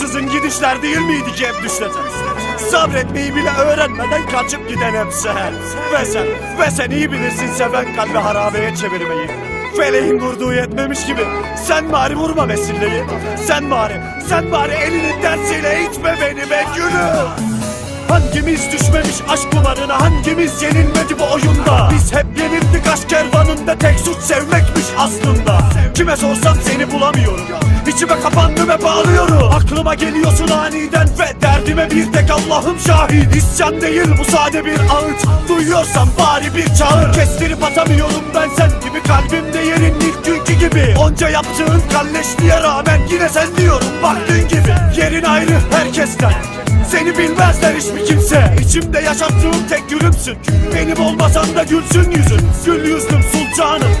demişler değil miydi ki hep düşleten? Sabretmeyi bile öğrenmeden kaçıp giden hep sen. Ve sen, ve sen iyi bilirsin seven kalbi harabeye çevirmeyi. Feleğin vurduğu yetmemiş gibi sen bari vurma vesileyi. Sen bari, sen bari elinin tersiyle itme beni be gülüm. Hangimiz düşmemiş aşk kumarına Hangimiz yenilmedi bu oyunda? Biz hep yenildik aşk kervanında. Tek suç sevmekmiş aslında. Kime sorsam seni bulamıyorum. İçime kapandım ve bağlıyorum. Aklıma geliyorsun aniden Ve derdime bir tek Allah'ım şahit. İsyan değil bu sade bir ağıt. Duyuyorsan bari bir çağır. Kestirip atamıyorum ben sen gibi. Kalbimde yerin ilk günkü gibi. Onca yaptığın kalleşliğe rağmen Yine sen diyorum bak dün gibi. Yerin ayrı herkesten seni bilmezler hiçbir kimse. İçimde yaşattığım tek gülümsün. Benim olmasan da gülsün yüzün. Gül yüzlüm sultanım.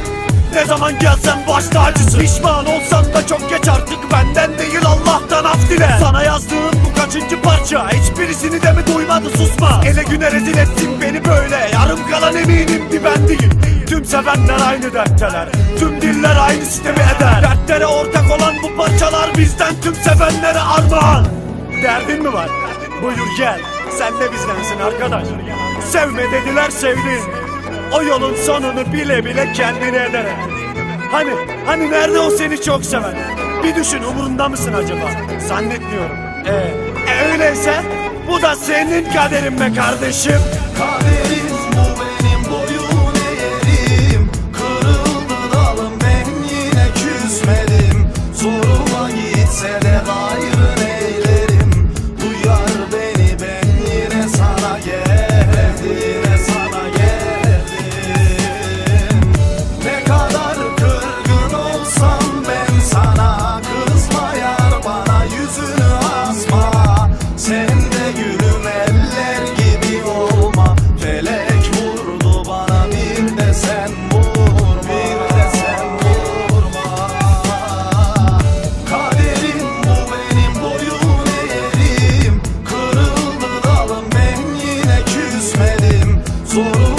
Ne zaman gelsen baş tacısın. Pişman olsan da çok geç artık. Benden değil Allah'tan af dile. Sana yazdığım bu kaçıncı parça? Hiçbirisini de mi duymadı? Susma. Ele güne rezil ettin beni böyle. Yarım kalan eminim bir ben değil Tüm sevenler aynı dertteler. Tüm diller aynı sistemi eder. Dertlere ortak olan bu parçalar Bizden tüm sevenlere armağan. Derdin mi var? Buyur gel. Sen de bizdensin arkadaş. Sevme dediler sevdin. O yolun sonunu bile bile kendine ederek. Hani, hani nerede o seni çok seven? Bir düşün umurunda mısın acaba? Zannetmiyorum. Ee, e öyleyse bu da senin kaderin be kardeşim. Kaderim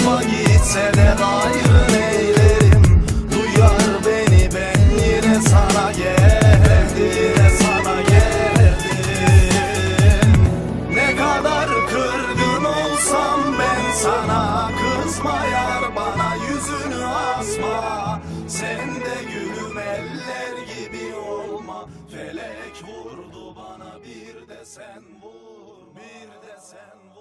Zoruma gitse de gayrı neylerim? Duyar beni ben yine sana geldim Yine sana geldim. Ne kadar kırgın olsam ben sana Kızma yar bana yüzünü asma. Sen de gülüm eller gibi olma. Felek vurdu bana bir de sen vur Bir de sen